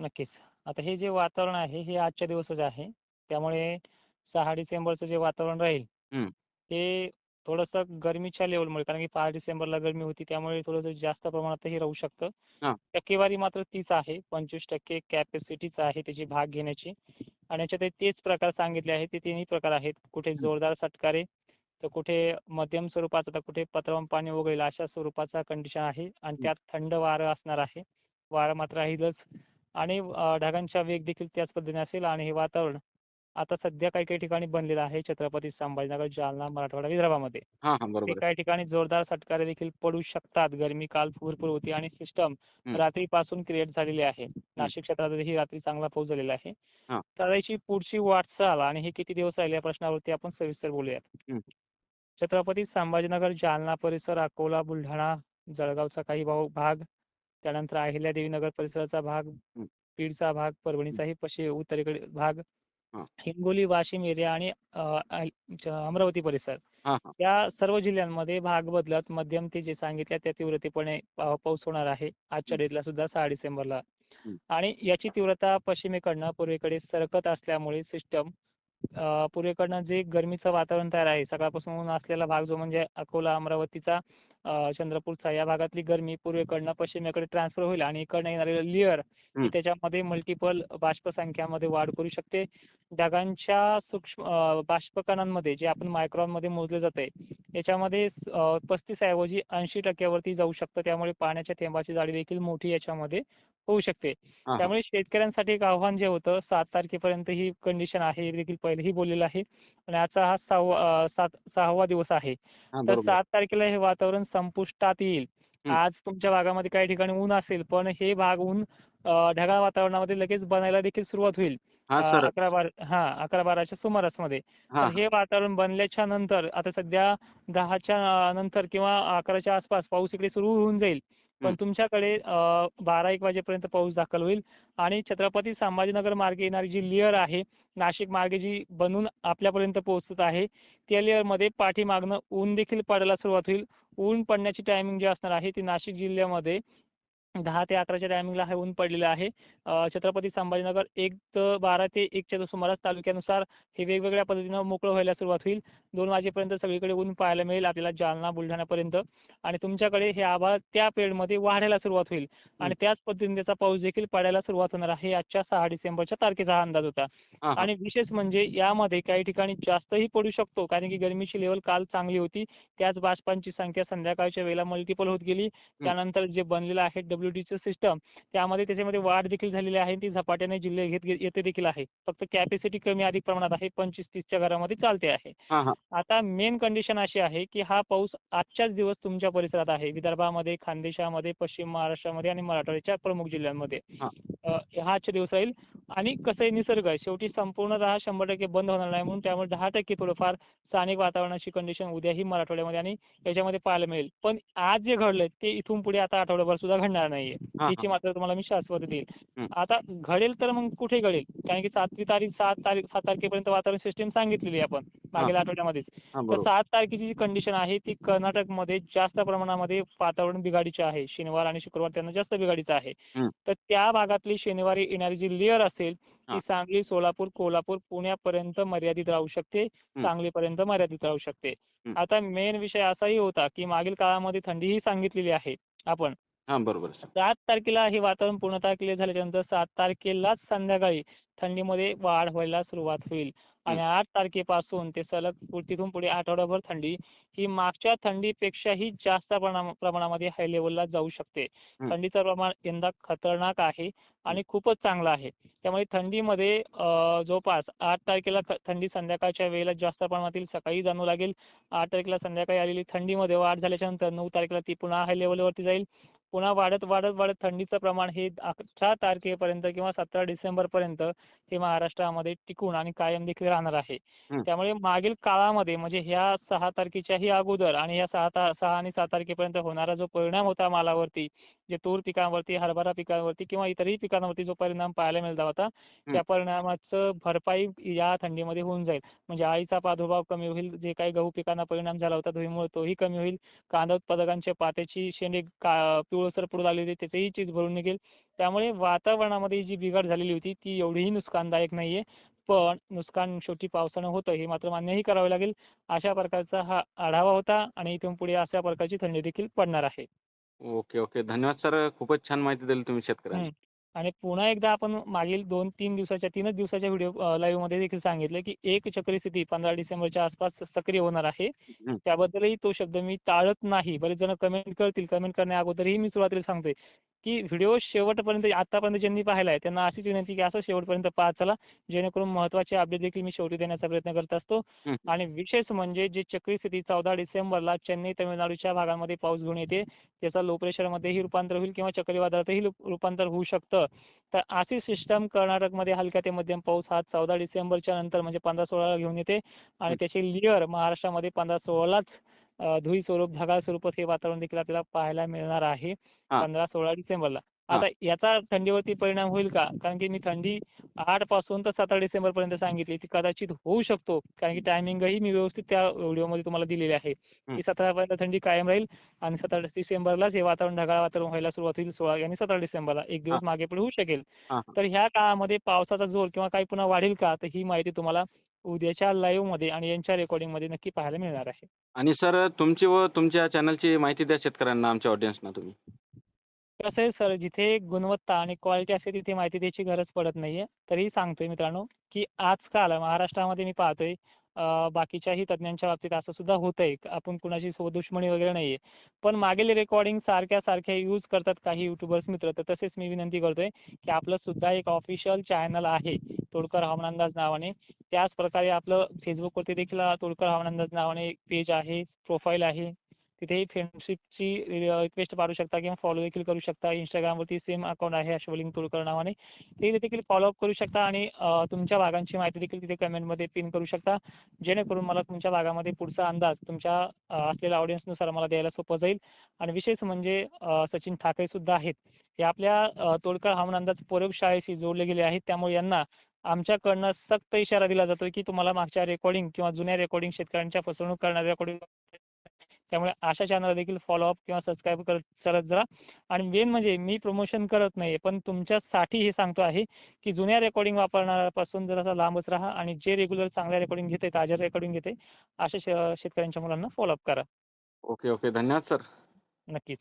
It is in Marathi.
नक्कीच. आता हे जे वातावरण आहे हे आजच्या दिवसच आहे. त्यामुळे 6 डिसेंबरचं जे वातावरण राहील हं. ते थोडंसं गरमीच्या लेव्हलमुळे कारण की 5 डिसेंबरला गरमी होती त्यामुळे थोडंसं जास्त प्रमाणातही राहू शकतं. हां. टक्केवारी मात्र तीच आहे. 25% कॅपॅसिटीच आहे त्याची भाग घेण्याची आणि याच्यात तेच प्रकार सांगितले आहेत. ते तिन्ही प्रकार आहेत. कुठे जोरदार फटकारे, तर कुठे मध्यम स्वरूपाचा, तर कुठे पत्रवून पाणी वगळेल अशा स्वरूपाचा कंडिशन आहे आणि. त्यात थंड वारं असणार आहे. वारं मात्र राहीलच आणि ढगांचा वेग देखील त्याच पद्धतीने असेल आणि हे वातावरण आता सध्या काही काही ठिकाणी बनलेलं आहे. छत्रपती संभाजीनगर, जालना, मराठवाडा, विदर्भामध्ये. ते. काही ठिकाणी जोरदार फटकारे देखील पडू शकतात. गरमी काल भरपूर होती आणि सिस्टम. रात्रीपासून क्रिएट झालेली आहे. नाशिक क्षेत्रातही रात्री चांगला पाऊस झालेला आहे. हां. तर याची पुढची वाटचाल आणि हे किती दिवस राहील या प्रश्नावरती आपण सविस्तर बोलूयात. छत्रपती संभाजीनगर, जालना परिसर, अकोला, बुलढाणा, जळगावचा काही भाग त्यानंतर अहिल्यादेवीनगर परिसराचा भाग. बीडचा भाग, परभणीचाही पश्चिम उत्तरेकडे भाग. हिंगोली, वाशिम एरिया आणि अमरावती परिसर. या सर्व जिल्ह्यांमध्ये भाग बदलत मध्यम ते जे सांगितल्या त्या तीव्रतेपणे पाऊस होणार आहे आजच्या. डेटला सुद्धा 6 डिसेंबरला. आणि याची तीव्रता पश्चिमेकडनं पूर्वेकडे सरकत असल्यामुळे सिस्टम पूर्वेकडनं जे गरमीचं वातावरण तयार आहे सकाळपासून असलेला भाग जो म्हणजे अकोला अमरावतीचा चंद्रपूरचा या भागातली गरमी पूर्वेकडनं पश्चिमेकडे ट्रान्सफर होईल आणि इकडनं येणारे लेअर हं. त्याच्यामध्ये मल्टिपल बाष्प संख्यामध्ये वाढ करू शकते ढगांच्या सूक्ष्म बाष्पकणांमध्ये जे आपण मायक्रॉनमध्ये मोजले जाते याच्यामध्ये पस्तीस ऐवजी ऐंशी टक्क्यावरती जाऊ शकतं त्यामुळे पाण्याच्या थेंबाची जाडी देखील मोठी याच्यामध्ये होऊ शकते. त्यामुळे शेतकऱ्यांसाठी एक आव्हान जे होतं सात तारखेपर्यंत ही कंडिशन आहे हे देखील पहिलेही बोललेलं आहे आणि आजचा हा सहावा सात सहावा दिवस आहे तर. सात तारखेला हे वातावरण संपुष्टात येईल. आज तुमच्या भागामध्ये काही ठिकाणी ऊन असेल पण हे भाग ऊन ढगाळ वातावरणामध्ये लगेच बनायला देखील सुरुवात होईल. अकरा बारा हा अकरा बाराच्या सुमारासमध्ये तर हां, हे वातावरण बनल्याच्या नंतर आता सध्या दहाच्या नंतर किंवा अकराच्या आसपास पाऊस इकडे सुरू होऊन जाईल पण. तुमच्याकडे बारा एक वाजेपर्यंत पाऊस दाखल होईल आणि छत्रपती संभाजीनगर मार्गे येणारी जी लेअर आहे नाशिक मार्गे जी बनून आपल्यापर्यंत पोहोचत आहे त्या लेअरमध्ये पाठीमागनं ऊन देखील पडायला सुरुवात होईल ऊन पडण्याची टायमिंग जी असणार आहे ती नाशिक जिल्ह्यामध्ये दहा ते अकराच्या टायमिंगला हे ऊन पडलेलं आहे. छत्रपती संभाजीनगर एक तर बारा ते एकच्या सुमारास तालुक्यानुसार हे वेगवेगळ्या पद्धतीनं मोकळं व्हायला सुरुवात होईल. दोन वाजेपर्यंत सगळीकडे ऊन पाहायला मिळेल आपल्याला जालना बुलढाण्यापर्यंत. आणि तुमच्याकडे हे आभाळ त्या पिरियडमध्ये वाढायला सुरुवात होईल. आणि त्याच पद्धतीने त्याचा पाऊस देखील पडायला सुरुवात होणार आहे आजच्या सहा डिसेंबरच्या तारखेचा हा अंदाज होता. आणि विशेष म्हणजे यामध्ये काही ठिकाणी जास्तही पडू शकतो. कारण की गरमीची लेवल काल चांगली होती. त्याच बाष्पांची संख्या संध्याकाळच्या वेळेला मल्टिपल होत गेली. त्यानंतर जे बनलेलं आहे डब्ल्यूटीचं सिस्टम त्यामध्ये त्याच्यामध्ये वाढ देखील झालेली आहे ती झपाट्याने जिल्हे घेत येते देखील आहे. फक्त कॅपॅसिटी कमी अधिक प्रमाणात आहे पंचवीस तीसच्या घरामध्ये चालते आहे. हां, हां. आता मेन कंडिशन अशी आहे की हा पाऊस आजच्याच दिवस तुमच्या परिसरात आहे. विदर्भामध्ये खानदेशामध्ये पश्चिम महाराष्ट्रामध्ये आणि मराठवाड्याच्या प्रमुख जिल्ह्यांमध्ये. हां. अ, हा आजचे दिवस राहील. आणि कसं आहे निसर्ग आहे शेवटी संपूर्णतः शंभर टक्के बंद होणार नाही म्हणून त्यामुळे दहा टक्के थोडंफार स्थानिक वातावरणाची कंडिशन उद्याही मराठवाड्यामध्ये आणि याच्यामध्ये पाहायला मिळेल. पण आज जे घडलंय ते इथून पुढे आता आठवड्याभर सुद्धा घडणार नाहीये हां, हां. मात्र तुम्हाला मी शाश्वती देईल हं. आता घडेल तर मग कुठे घडेल कारण की सातवी तारीख सात तारीख सात तारखेपर्यंत वातावरण सिस्टीम सांगितलेली आहे आपण मागील हां. आठवड्यामध्येच हां, तर. सात तारखेची जी कंडिशन आहे ती कर्नाटकमध्ये जास्त प्रमाणामध्ये वातावरण बिघाडीचे आहे शनिवार आणि शुक्रवार त्यांना जास्त बिघाडीचं आहे हं. तर त्या भागातली शनिवारी येणारी जी लेअर असेल ती हां. सांगली सोलापूर कोल्हापूर पुण्यापर्यंत मर्यादित राहू शकते सांगलीपर्यंत मर्यादित राहू शकते हं. आता मेन विषय असाही होता की मागील काळामध्ये थंडीही सांगितलेली आहे आपण हां, बरोबर. सात तारखेला हे वातावरण पूर्णतः क्लिअर झाल्याच्यानंतर सात तारखेलाच संध्याकाळी थंडीमध्ये वाढ व्हायला सुरुवात होईल. आणि आठ तारखेपासून ते सलग तिथून पुढे आठवडाभर थंडी ही मागच्या थंडीपेक्षाही जास्त प्रमाणा- प्रमाणामध्ये हाय लेवलला जाऊ शकते. थंडीचं प्रमाण यंदा खतरनाक आहे आणि खूपच चांगलं आहे. त्यामुळे थंडीमध्ये जवळपास आठ तारखेला थंडी संध्याकाळच्या वेळेला जास्त प्रमाणात येईल सकाळी जाणवू लागेल. आठ तारखेला संध्याकाळी आलेली थंडीमध्ये वाढ झाल्याच्यानंतर नऊ तारखेला ती पुन्हा हाय लेवलवरती जाईल. पुन्हा वाढत वाढत वाढत थंडीचं प्रमाण हे अठरा तारखेपर्यंत किंवा सतरा डिसेंबरपर्यंत हे महाराष्ट्रामध्ये टिकून आणि कायम देखील राहणार आहे. त्यामुळे मागील काळामध्ये म्हणजे ह्या सहा तारखेच्याही अगोदर आणि ह्या सहा सहा आणि सात तारखेपर्यंत होणारा जो परिणाम होता मालावरती जे तूर पिकांवरती हरभरा पिकांवरती किंवा इतरही पिकांवरती जो परिणाम पाहायला मिळाला होता त्या परिणामाचं भरपाई या थंडीमध्ये होऊन जाईल. म्हणजे अळीचा प्रादुर्भाव कमी होईल जे काही गहू पिकांना परिणाम झाला होता धुळीमुळे तोही कमी होईल. कांदा उत्पादकांच्या पात्याची शेंडे पिवळसर पडू लागली होती त्याचंही चीज भरून निघेल. त्यामुळे वातावरणामध्ये जी बिघाड झालेली होती ती एवढीही नुकसानदायक नाहीये. पण नुकसान शेवटी पावसानं होतं हे मात्र मान्यही करावे लागेल. अशा प्रकारचा हा आढावा होता आणि इथून पुढे अशा प्रकारची थंडी देखील पडणार आहे. Okay okay. धन्यवाद सर. खूपच छान माहिती दिली तुम्ही शेतकऱ्यांना. आणि पुन्हा एकदा आपण मागील दोन तीन दिवसाच्या तीनच दिवसाच्या व्हिडिओ लाईव्हमध्ये देखील सांगितलं की एक चक्री स्थिती पंधरा डिसेंबरच्या आसपास सक्रिय होणार आहे. त्याबद्दलही तो शब्द मी टाळत नाही. बरेच जण कमेंट करतील. कमेंट करण्या अगोदरही मी सुरुवातीला सांगतोय. की व्हिडिओ शेवटपर्यंत आतापर्यंत ज्यांनी पाहिला आहे त्यांना अशीच विनंती की असं शेवटपर्यंत पाहत चला. जेणेकरून महत्त्वाचे अपडेट देखील मी शेवटी देण्याचा प्रयत्न करत असतो. आणि विशेष म्हणजे जे चक्री स्थिती चौदा डिसेंबरला चेन्नई तामिळनाडूच्या भागामध्ये पाऊस घेऊन येते त्याचा लो प्रेशरमध्येही रूपांतर होईल किंवा चक्रीवादळातही रूपांतर होऊ शकतं. तर अशी सिस्टम कर्नाटकमध्ये हलक्या ते मध्यम पाऊस हा चौदा डिसेंबरच्या नंतर म्हणजे पंधरा सोळाला घेऊन येते. आणि त्याची लिअर महाराष्ट्रामध्ये पंधरा सोळालाच धुळी स्वरूप ढगाळ स्वरूपात हे वातावरण देखील आपल्याला पाहायला मिळणार आहे. पंधरा सोळा डिसेंबरला. आता याचा थंडीवरती परिणाम होईल का कारण की मी थंडी आठपासून तर सतरा डिसेंबर पर्यंत सांगितली ती कदाचित होऊ शकतो कारण की टायमिंगही मी व्यवस्थित त्या व्हिडिओमध्ये तुम्हाला दिलेली आहे की सतरा पर्यंत थंडी कायम राहील आणि सतरा डिसेंबरलाच हे वातावरण ढगाळ वातावरण व्हायला सुरुवात होईल सोळा आणि सतरा डिसेंबरला एक दिवस. मागे पुढे होऊ शकेल. तर ह्या काळामध्ये पावसाचा जोर किंवा काही पुन्हा वाढेल का तर ही माहिती तुम्हाला उद्याच्या लाईव्हमध्ये आणि यांच्या रेकॉर्डिंगमध्ये नक्की पाहायला मिळणार आहे. आणि सर तुमची व तुमच्या चॅनलची माहिती द्या शेतकऱ्यांना आमच्या ऑडियन्सना तुम्ही. कसं आहे सर जिथे गुणवत्ता आणि क्वालिटी असते तिथे माहिती द्यायची गरज पडत नाहीये. तरीही सांगतोय मित्रांनो की आजकाल महाराष्ट्रामध्ये मी पाहतोय बाकीच्याही तज्ज्ञांच्या बाबतीत असं सुद्धा होतंय. आपण कुणाची सोबत दुश्मनी वगैरे नाहीये. पण मागील रेकॉर्डिंग सारख्या सारख्या यूज करतात काही युट्यूबर्स मित्र. तर तसेच मी विनंती करतोय की आपलं सुद्धा एक ऑफिशियल चॅनल आहे. तोडकर हवामान अंदाज नावाने. त्याच प्रकारे आपलं फेसबुकवरती देखील तोडकर हवामान अंदाज नावाने एक पेज आहे प्रोफाईल आहे. तिथेही फ्रेंडशिपची रिक्वेस्ट पाठवू शकता किंवा फॉलो देखील करू शकता. इंस्टाग्रामवरती सेम अकाउंट आहे अश्वलिंग तोडकर नावाने. ते देखील फॉलोअप करू शकता आणि तुमच्या भागांची माहिती देखील तिथे कमेंटमध्ये पिन करू शकता. जेणेकरून मला तुमच्या भागामध्ये पुढचा अंदाज तुमच्या असलेल्या ऑडियन्सनुसार मला द्यायला सोपं जाईल. आणि विशेष म्हणजे सचिन ठाकरे सुद्धा आहेत. हे आपल्या तोडकर हवामान अंदाज प्रयोगशाळेशी जोडले गेले आहेत. त्यामुळे यांना आमच्याकडनं सक्त इशारा दिला जातो की तुम्हाला मागच्या रेकॉर्डिंग किंवा जुन्या रेकॉर्डिंग शेतकऱ्यांच्या फसवणूक करणाऱ्या रेकॉर्डिंग त्यामुळे अशा चॅनल देखील फॉलोअप किंवा सबस्क्राईब करत करत जा. आणि मेन म्हणजे मी प्रमोशन करत नाही पण तुमच्यासाठी हे सांगतो आहे की जुन्या रेकॉर्डिंग वापरणाऱ्यापासून जरासा लांबच राहा आणि जे रेग्युलर चांगल्या रेकॉर्डिंग घेते ताज्या रेकॉर्डिंग घेते अशा शेतकऱ्यांच्या मुलांना फॉलोअप करा. ओके ओके धन्यवाद सर नक्कीच.